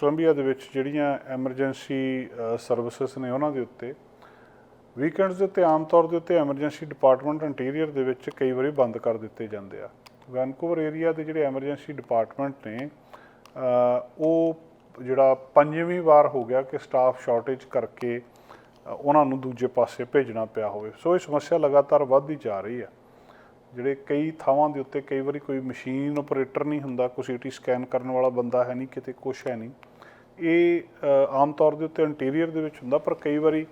Columbia ਦੇ ਵਿੱਚ ਜਿਹੜੀਆਂ ਐਮਰਜੈਂਸੀ ਸਰਵਿਸਿਜ਼ ਨੇ ਉਹਨਾਂ ਦੇ ਉੱਤੇ ਵੀਕਐਂਡਸ ਦੇ ਉੱਤੇ ਆਮ ਤੌਰ ਦੇ ਉੱਤੇ ਐਮਰਜੈਂਸੀ ਡਿਪਾਰਟਮੈਂਟ ਇੰਟੀਰੀਅਰ ਦੇ ਵਿੱਚ ਕਈ ਵਾਰੀ ਬੰਦ ਕਰ ਦਿੱਤੇ ਜਾਂਦੇ ਆ। ਵੈਨਕੂਵਰ ਏਰੀਆ ਦੇ ਜਿਹੜੇ ਐਮਰਜੈਂਸੀ ਡਿਪਾਰਟਮੈਂਟ ਨੇ ਉਹ ਜਿਹੜਾ ਪੰਜਵੀਂ ਵਾਰ ਹੋ ਗਿਆ ਕਿ ਸਟਾਫ ਸ਼ਾਰਟੇਜ ਕਰਕੇ ਉਹਨਾਂ ਨੂੰ ਦੂਜੇ ਪਾਸੇ ਭੇਜਣਾ ਪਿਆ ਹੋਵੇ। ਸੋ ਇਹ ਸਮੱਸਿਆ ਲਗਾਤਾਰ ਵੱਧਦੀ ਜਾ ਰਹੀ ਹੈ ਜਿਹੜੇ ਕਈ ਥਾਵਾਂ ਦੇ ਉੱਤੇ ਕਈ ਵਾਰੀ ਕੋਈ ਮਸ਼ੀਨ ਆਪਰੇਟਰ ਨਹੀਂ ਹੁੰਦਾ, ਕੋਈ ਸੀਟੀ ਸਕੈਨ ਕਰਨ ਵਾਲਾ ਬੰਦਾ ਹੈ ਨਹੀਂ, ਕਿਤੇ ਕੁਛ ਹੈ ਨਹੀਂ। ਇਹ ਆਮ ਤੌਰ ਦੇ ਉੱਤੇ ਇੰਟੀਰੀਅਰ ਦੇ ਵਿੱਚ ਹੁੰਦਾ, ਪਰ ਕਈ ਵਾਰੀ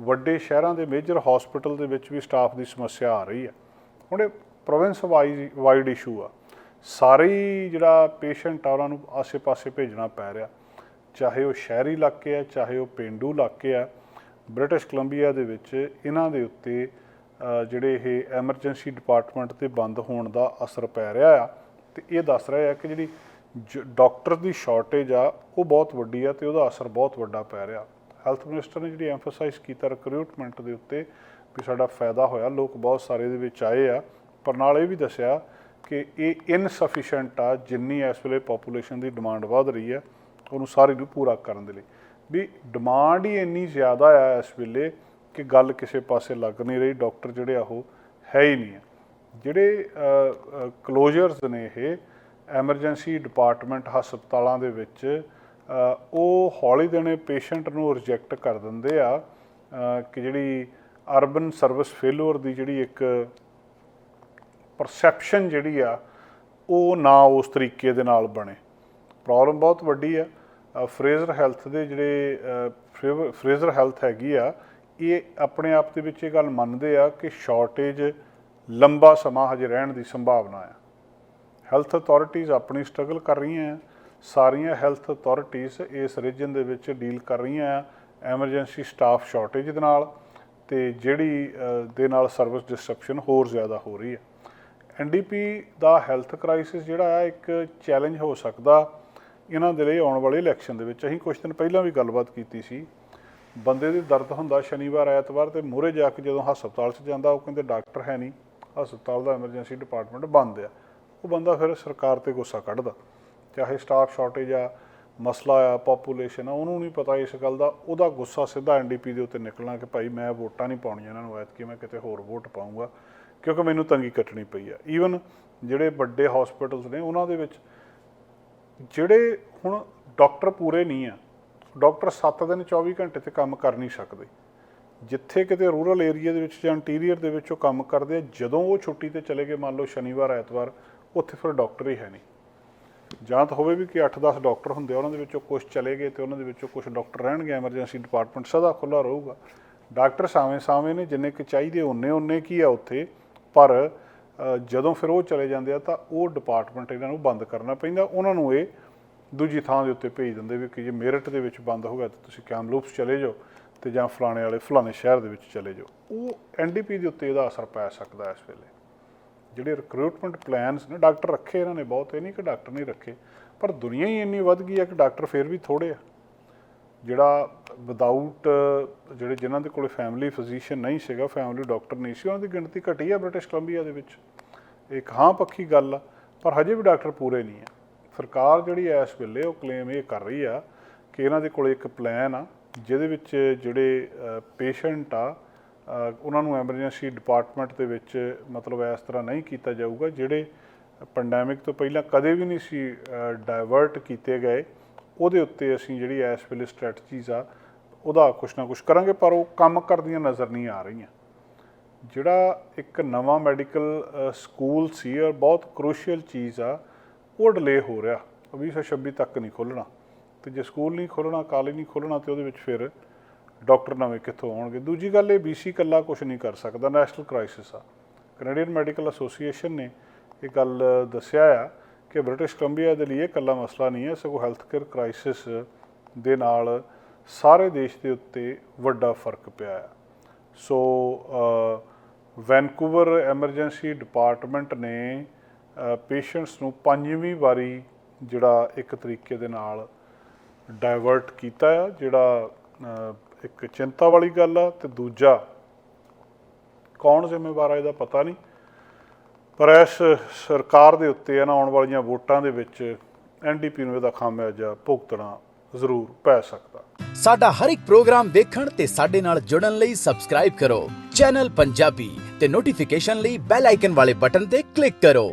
ਵੱਡੇ ਸ਼ਹਿਰਾਂ ਦੇ ਮੇਜਰ ਹਸਪੀਟਲ ਦੇ ਵਿੱਚ ਵੀ ਸਟਾਫ ਦੀ ਸਮੱਸਿਆ ਆ ਰਹੀ ਹੈ। ਹੁਣ ਇਹ ਪ੍ਰੋਵਿੰਸ ਵਾਈਜ਼ ਵਾਈਡ ਇਸ਼ੂ ਆ। ਸਾਰੇ ਹੀ ਜਿਹੜਾ ਪੇਸ਼ੈਂਟ ਆ, ਉਹਨਾਂ ਨੂੰ ਆਸੇ-ਪਾਸੇ ਭੇਜਣਾ ਪੈ ਰਿਹਾ। ਚਾਹੇ ਉਹ ਸ਼ਹਿਰੀ ਇਲਾਕੇ ਆ, ਚਾਹੇ ਉਹ ਪਿੰਡੂ ਇਲਾਕੇ ਆ ਬ੍ਰਿਟਿਸ਼ ਕੋਲੰਬੀਆ ਦੇ ਵਿੱਚ ਇਹਨਾਂ ਦੇ ਉੱਤੇ ਜਿਹੜੇ ਇਹ ਐਮਰਜੈਂਸੀ ਡਿਪਾਰਟਮੈਂਟ ਤੇ ਬੰਦ ਹੋਣ ਦਾ ਅਸਰ ਪੈ ਰਿਹਾ ਆ, ਤੇ ਇਹ ਦੱਸ ਰਿਹਾ ਆ ਕਿ ਜਿਹੜੀ ਡਾਕਟਰ ਦੀ ਸ਼ਾਰਟੇਜ ਆ, ਉਹ ਬਹੁਤ ਵੱਡੀ ਆ ਤੇ ਉਹਦਾ ਅਸਰ ਬਹੁਤ ਵੱਡਾ ਪੈ ਰਿਹਾ। ਹੈਲਥ ਮਿਨਿਸਟਰ ਨੇ ਜਿਹੜੀ ਐਮਫਸਾਈਜ਼ ਕੀਤਾ ਰਿਕਰੂਟਮੈਂਟ ਦੇ ਉੱਤੇ ਵੀ ਸਾਡਾ ਫਾਇਦਾ ਹੋਇਆ, ਲੋਕ ਬਹੁਤ ਸਾਰੇ ਦੇ ਵਿੱਚ ਆਏ ਆ, ਪਰ ਨਾਲ ਇਹ ਵੀ ਦੱਸਿਆ ਕਿ ਇਹ ਇਨਸਫੀਸ਼ੀਐਂਟ ਆ, ਜਿੰਨੀ ਇਸ ਵੇਲੇ ਪੋਪੂਲੇਸ਼ਨ ਦੀ ਡਿਮਾਂਡ ਵਧ ਰਹੀ ਹੈ ਉਹਨੂੰ ਸਾਰੀ ਨੂੰ ਪੂਰਾ ਕਰਨ ਦੇ ਲਈ। ਵੀ ਡਿਮਾਂਡ ਹੀ ਇੰਨੀ ਜ਼ਿਆਦਾ ਆ ਇਸ ਵੇਲੇ ਕਿ ਗੱਲ ਕਿਸੇ ਪਾਸੇ ਲੱਗ ਨਹੀਂ ਰਹੀ ਡਾਕਟਰ ਜਿਹੜੇ ਆ ਉਹ ਹੈ ਹੀ ਨਹੀਂ ਆ ਜਿਹੜੇ ਕਲੋਜ਼ਰਸ ਨੇ ਇਹ ਐਮਰਜੈਂਸੀ ਡਿਪਾਰਟਮੈਂਟ ਹਸਪਤਾਲਾਂ ਦੇ ਵਿੱਚ ਉਹ ਹੌਲੀ ਦਿਨੇ ਪੇਸ਼ੈਂਟ ਨੂੰ ਰਿਜੈਕਟ ਕਰ ਦਿੰਦੇ ਆ ਕਿ ਜਿਹੜੀ ਅਰਬਨ ਸਰਵਿਸ ਫੇਲੂਅਰ ਦੀ ਜਿਹੜੀ ਇੱਕ ਪਰਸੈਪਸ਼ਨ ਜਿਹੜੀ ਆ ਉਹ ਨਾ ਉਸ ਤਰੀਕੇ ਦੇ ਨਾਲ ਬਣੇ। ਪ੍ਰੋਬਲਮ ਬਹੁਤ ਵੱਡੀ ਆ। ਫਰੇਜ਼ਰ ਹੈਲਥ ਦੇ ਜਿਹੜੇ ਅ, ਫਰੇਜ਼ਰ ਹੈਲਥ ਹੈਗੀ ਆ ਇਹ ਆਪਣੇ ਆਪ ਦੇ ਵਿੱਚ ਇਹ ਗੱਲ ਮੰਨਦੇ ਆ ਕਿ ਸ਼ਾਰਟੇਜ ਲੰਬਾ ਸਮਾਂ ਹਜੇ ਰਹਿਣ ਦੀ ਸੰਭਾਵਨਾ ਆ। ਹੈਲਥ ਅਥਾਰਟੀਆਂ ਆਪਣੀ ਸਟਰਗਲ ਕਰ ਰਹੀਆਂ ਆ। ਸਾਰੀਆਂ ਹੈਲਥ ਅਥਾਰਟੀਆਂ ਇਸ ਰੀਜਨ ਦੇ ਵਿੱਚ ਡੀਲ ਕਰ ਰਹੀਆਂ ਆ ਐਮਰਜੈਂਸੀ ਸਟਾਫ ਸ਼ਾਰਟੇਜ ਦੇ ਨਾਲ ਤੇ ਜਿਹੜੀ ਦੇ ਨਾਲ ਸਰਵਿਸ ਡਿਸਟਰਪਸ਼ਨ ਹੋਰ ਜ਼ਿਆਦਾ ਹੋ ਰਹੀ ਹੈ ਐਨਡੀਪੀ ਦਾ ਹੈਲਥ ਕ੍ਰਾਈਸਿਸ ਜਿਹੜਾ ਆ ਇੱਕ ਚੈਲੰਜ ਹੋ ਸਕਦਾ। ਇਹਨਾਂ ਦੇ ਲਈ ਆਉਣ ਵਾਲੇ ਇਲੈਕਸ਼ਨ ਦੇ ਵਿੱਚ ਅਸੀਂ ਕੁਝ ਦਿਨ ਪਹਿਲਾਂ ਵੀ ਗੱਲਬਾਤ ਕੀਤੀ ਸੀ ਬੰਦੇ ਦੀ ਦਰਦ ਹੁੰਦਾ ਸ਼ਨੀਵਾਰ, ਐਤਵਾਰ ਤੇ ਮੂਹਰੇ ਜਾ ਕੇ ਜਦੋਂ ਹਸਪਤਾਲ 'ਚ ਜਾਂਦਾ, ਉਹ ਕਹਿੰਦੇ ਡਾਕਟਰ ਹੈ ਨਹੀਂ, ਹਸਪਤਾਲ ਦਾ ਐਮਰਜੈਂਸੀ ਡਿਪਾਰਟਮੈਂਟ ਬੰਦ ਆ। ਉਹ ਬੰਦਾ ਫਿਰ ਸਰਕਾਰ ਤੇ ਗੁੱਸਾ ਕੱਢਦਾ, ਚਾਹੇ ਸਟਾਫ ਸ਼ਾਰਟੇਜ ਆ, ਮਸਲਾ ਆ ਪੋਪੂਲੇਸ਼ਨ ਆ, ਉਹਨੂੰ ਨਹੀਂ ਪਤਾ ਇਸ ਗੱਲ ਦਾ। ਉਹਦਾ ਗੁੱਸਾ ਸਿੱਧਾ ਐਨਡੀਪੀ ਦੇ ਉੱਤੇ ਨਿਕਲਣਾ ਕਿ ਭਾਈ ਮੈਂ ਵੋਟਾਂ ਨਹੀਂ ਪਾਉਣੀਆਂ ਇਹਨਾਂ ਨੂੰ, ਐਤਕੀ ਮੈਂ ਕਿਤੇ ਹੋਰ ਵੋਟ ਪਾਉਂਗਾ ਕਿਉਂਕਿ ਮੈਨੂੰ ਤੰਗੀ ਕੱਟਣੀ ਪਈ ਆ। ਈਵਨ ਜਿਹੜੇ ਵੱਡੇ ਹਸਪੀਟਲਸ ਨੇ, ਉਹਨਾਂ ਦੇ ਵਿੱਚ ਜਿਹੜੇ ਹੁਣ ਡਾਕਟਰ ਪੂਰੇ ਨਹੀਂ ਆ ਡਾਕਟਰ 7 ਦਿਨ 24 ਘੰਟੇ ਤੇ ਕੰਮ ਕਰ ਨਹੀਂ ਸਕਦੇ। ਜਿੱਥੇ ਕਿਤੇ ਰੂਰਲ ਏਰੀਆ ਦੇ ਵਿੱਚ ਜਾਂ ਇੰਟੀਰੀਅਰ ਦੇ ਵਿੱਚ ਉਹ ਕੰਮ ਕਰਦੇ ਆ, ਜਦੋਂ ਉਹ ਛੁੱਟੀ ਤੇ ਚਲੇ ਗਏ, ਮੰਨ ਲਓ ਸ਼ਨੀਵਾਰ, ਐਤਵਾਰ, ਉੱਥੇ ਫਿਰ ਡਾਕਟਰ ਹੀ ਹੈ ਨਹੀਂ। ਜਾਂ ਤਾਂ ਹੋਵੇ ਵੀ ਕਿ 8-10 ਡਾਕਟਰ ਹੁੰਦੇ ਆ, ਉਹਨਾਂ ਦੇ ਵਿੱਚੋਂ ਕੁਝ ਚਲੇ ਗਏ ਤੇ ਉਹਨਾਂ ਦੇ ਵਿੱਚੋਂ ਕੁਝ ਡਾਕਟਰ ਰਹਿਣਗੇ, ਐਮਰਜੈਂਸੀ ਡਿਪਾਰਟਮੈਂਟ ਸਦਾ ਖੁੱਲਾ ਰਹੂਗਾ। ਡਾਕਟਰ ਸਾਵੇਂ ਸਾਵੇਂ ਨੇ, ਜਿੰਨੇ ਕਿ ਚਾਹੀਦੇ ਉਹਨੇ ਉਹਨੇ ਕੀ ਆ ਉੱਥੇ। ਪਰ ਜਦੋਂ ਫਿਰ ਉਹ ਚਲੇ ਜਾਂਦੇ ਆ ਤਾਂ ਉਹ ਡਿਪਾਰਟਮੈਂਟ ਇਹਨਾਂ ਨੂੰ ਬੰਦ ਕਰਨਾ ਪੈਂਦਾ, ਉਹਨਾਂ ਨੂੰ ਇਹ ਦੂਜੀ ਥਾਂ ਦੇ ਉੱਤੇ ਭੇਜ ਦਿੰਦੇ ਵੀ ਕਿ ਜੇ ਮੇਰਠ ਦੇ ਵਿੱਚ ਬੰਦ ਹੋ ਗਿਆ ਤਾਂ ਤੁਸੀਂ ਕੈਮਲੂਪਸ ਚਲੇ ਜਾਓ ਤੇ ਜਾਂ ਫਲਾਣੇ ਵਾਲੇ ਫਲਾਣੇ ਸ਼ਹਿਰ ਦੇ ਵਿੱਚ ਚਲੇ ਜਾਓ। ਉਹ ਐਨਡੀਪੀ ਦੇ ਉੱਤੇ ਇਹਦਾ ਅਸਰ ਪੈ ਸਕਦਾ ਇਸ ਵੇਲੇ। ਜਿਹੜੇ ਰਿਕਰੂਟਮੈਂਟ ਪਲਾਨਸ ਨੇ, ਡਾਕਟਰ ਰੱਖੇ ਇਹਨਾਂ ਨੇ ਬਹੁਤ, ਇਹ ਨਹੀਂ ਕਿ ਡਾਕਟਰ ਨਹੀਂ ਰੱਖੇ, ਪਰ ਦੁਨੀਆ ਹੀ ਇੰਨੀ ਵੱਧ ਗਈ ਹੈ ਕਿ ਡਾਕਟਰ ਫੇਰ ਵੀ ਥੋੜੇ ਆ। ਜਿਹੜਾ ਵਿਦਆਊਟ ਜਿਹੜੇ ਜਿਨ੍ਹਾਂ ਦੇ ਕੋਲੇ ਫੈਮਿਲੀ ਫਿਜ਼ੀਸ਼ੀਅਨ ਨਹੀਂ ਸੀਗਾ ਫੈਮਿਲੀ ਡਾਕਟਰ ਨਹੀਂ ਸੀ, ਉਹਨਾਂ ਦੀ ਗਿਣਤੀ ਘਟੀ ਆ ਬ੍ਰਿਟਿਸ਼ ਕੋਲੰਬੀਆ ਦੇ ਵਿੱਚ। ਇੱਕ ਹਾਂ ਪੱਖੀ ਗੱਲ ਆ, ਪਰ ਹਜੇ ਵੀ ਡਾਕਟਰ ਪੂਰੇ ਨਹੀਂ ਆ। ਸਰਕਾਰ ਜਿਹੜੀ ਇਸ ਵੇਲੇ ਉਹ ਕਲੇਮ ਇਹ ਕਰ ਰਹੀ ਆ ਕਿ ਇਹਨਾਂ ਦੇ ਕੋਲ ਇੱਕ ਪਲਾਨ ਆ, ਜਿਹਦੇ ਵਿੱਚ ਜਿਹੜੇ ਪੇਸ਼ੈਂਟ ਆ ਉਹਨਾਂ ਨੂੰ ਐਮਰਜੈਂਸੀ ਡਿਪਾਰਟਮੈਂਟ ਦੇ ਵਿੱਚ ਮਤਲਬ ਇਸ ਤਰ੍ਹਾਂ ਨਹੀਂ ਕੀਤਾ ਜਾਊਗਾ, ਜਿਹੜੇ ਪੈਂਡੈਮਿਕ ਤੋਂ ਪਹਿਲਾਂ ਕਦੇ ਵੀ ਨਹੀਂ ਸੀ ਡਾਇਵਰਟ ਕੀਤੇ ਗਏ, ਉਹਦੇ ਉੱਤੇ ਅਸੀਂ ਜਿਹੜੀ ਇਸ ਵੇਲੇ ਸਟ੍ਰੈਟਜੀਜ਼ ਆ, ਉਹਦਾ ਕੁਛ ਨਾ ਕੁਛ ਕਰਾਂਗੇ, ਪਰ ਉਹ ਕੰਮ ਕਰਦੀਆਂ ਨਜ਼ਰ ਨਹੀਂ ਆ ਰਹੀਆਂ। ਜਿਹੜਾ ਇੱਕ ਨਵਾਂ ਮੈਡੀਕਲ ਸਕੂਲ ਸੀ ਔਰ ਬਹੁਤ ਕ੍ਰੂਸ਼ੀਅਲ ਚੀਜ਼ ਆ ਉਹ ਡਿਲੇ ਹੋ ਰਿਹਾ। ਉਹ 2026 ਤੱਕ ਨਹੀਂ ਖੋਲਣਾ ਤੇ ਜੇ ਸਕੂਲ ਨਹੀਂ ਖੋਲਣਾ ਕਾਲਜ ਨਹੀਂ ਖੋਲਣਾ ਤੇ ਉਹਦੇ ਵਿੱਚ ਫਿਰ ਡਾਕਟਰ ਨਵੇਂ ਕਿੱਥੋਂ ਆਉਣਗੇ? ਦੂਜੀ ਗੱਲ ਇਹ ਬੀਸੀ ਕੱਲਾ ਕੁਝ ਨਹੀਂ ਕਰ ਸਕਦਾ। ਨੈਸ਼ਨਲ ਕ੍ਰਾਈਸਿਸ ਆ। ਕੈਨੇਡੀਅਨ ਮੈਡੀਕਲ ਐਸੋਸੀਏਸ਼ਨ ਨੇ ਇਹ ਗੱਲ ਦੱਸਿਆ ਆ ਕਿ ਬ੍ਰਿਟਿਸ਼ ਕੋਲੰਬੀਆ ਦੇ ਲਈ ਇਹ ਕੱਲਾ ਮਸਲਾ ਨਹੀਂ ਹੈ। ਸਗੋਂ ਹੈਲਥ ਕੇਅਰ ਕ੍ਰਾਈਸਿਸ ਦੇ ਨਾਲ ਸਾਰੇ ਦੇਸ਼ ਦੇ ਉੱਤੇ ਵੱਡਾ ਫ਼ਰਕ ਪਿਆ ਆ। ਸੋ ਵੈਨਕੂਵਰ ਐਮਰਜੈਂਸੀ ਡਿਪਾਰਟਮੈਂਟ ਨੇ ਪੇਸ਼ੈਂਟਸ ਨੂੰ ਪੰਜਵੀਂ ਵਾਰੀ ਜਿਹੜਾ ਇੱਕ ਤਰੀਕੇ ਦੇ ਨਾਲ ਡਾਇਵਰਟ ਕੀਤਾ ਆ, ਜਿਹੜਾ ਇੱਕ ਚਿੰਤਾ ਵਾਲੀ ਗੱਲ ਆ ਤੇ ਦੂਜਾ ਕੌਣ ਜ਼ਿੰਮੇਵਾਰ ਆ ਇਹਦਾ ਪਤਾ ਨਹੀਂ। ਪਰ ਇਸ ਸਰਕਾਰ ਦੇ ਉੱਤੇ ਇਹਨਾਂ ਆਉਣ ਵਾਲੀਆਂ ਵੋਟਾਂ ਦੇ ਵਿੱਚ ਐਨਡੀਪੀ ਨੂੰ ਇਹਦਾ ਖਾਮਿਆਜਾ ਭੁਗਤਣਾ ਜ਼ਰੂਰ ਪੈ ਸਕਦਾ। ਸਾਡਾ ਹਰ ਇੱਕ ਪ੍ਰੋਗਰਾਮ ਦੇਖਣ ਤੇ ਸਾਡੇ ਨਾਲ ਜੁੜਨ ਲਈ ਸਬਸਕ੍ਰਾਈਬ ਕਰੋ। ਚੈਨਲ ਪੰਜਾਬੀ ਤੇ ਨੋਟੀਫਿਕੇਸ਼ਨ ਲਈ ਬੈਲ ਆਈਕਨ ਵਾਲੇ ਬਟਨ ਤੇ ਕਲਿੱਕ ਕਰੋ।